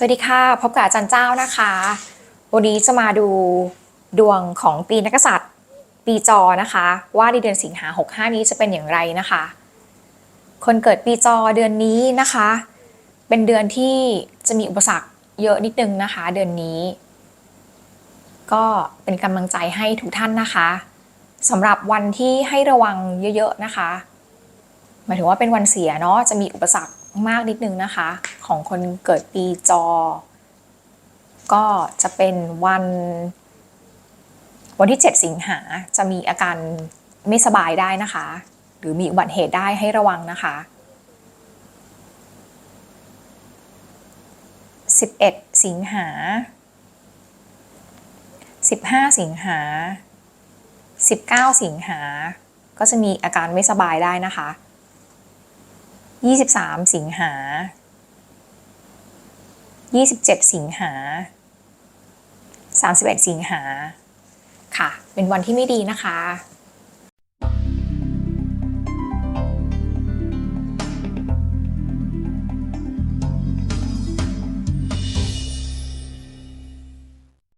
สวัสดีค่ะ พบกับอาจารย์เจ้านะคะ วันนี้จะมาดูดวงของปีนักษัตริย์ ปีจอนะคะ ว่าในเดือนสิงหา65 นี้จะเป็นอย่างไรนะคะ คนเกิดปีจอเดือนนี้นะคะ เป็นเดือนที่จะมีอุปสรรคเยอะนิดนึงนะคะ เดือนนี้ ก็เป็นกำลังใจให้ทุกท่านนะคะสำหรับวันที่ให้ระวังเยอะๆนะคะหมายถึงว่าเป็นวันเสียเนาะจะมีอุปสรรค มากนิดนึงนะคะ ของคนเกิดปีจอ ก็จะเป็นวันวันที่ 7 สิงหาจะมีอาการไม่สบายได้นะคะ หรือมีอุบัติเหตุได้ให้ระวังนะคะ 11 สิงหา 15 สิงหา 19 สิงหา ก็จะมีอาการไม่สบายได้นะคะ 23สิงหา27สิงหา31สิงหาค่ะ เป็นวันที่ไม่ดีนะคะ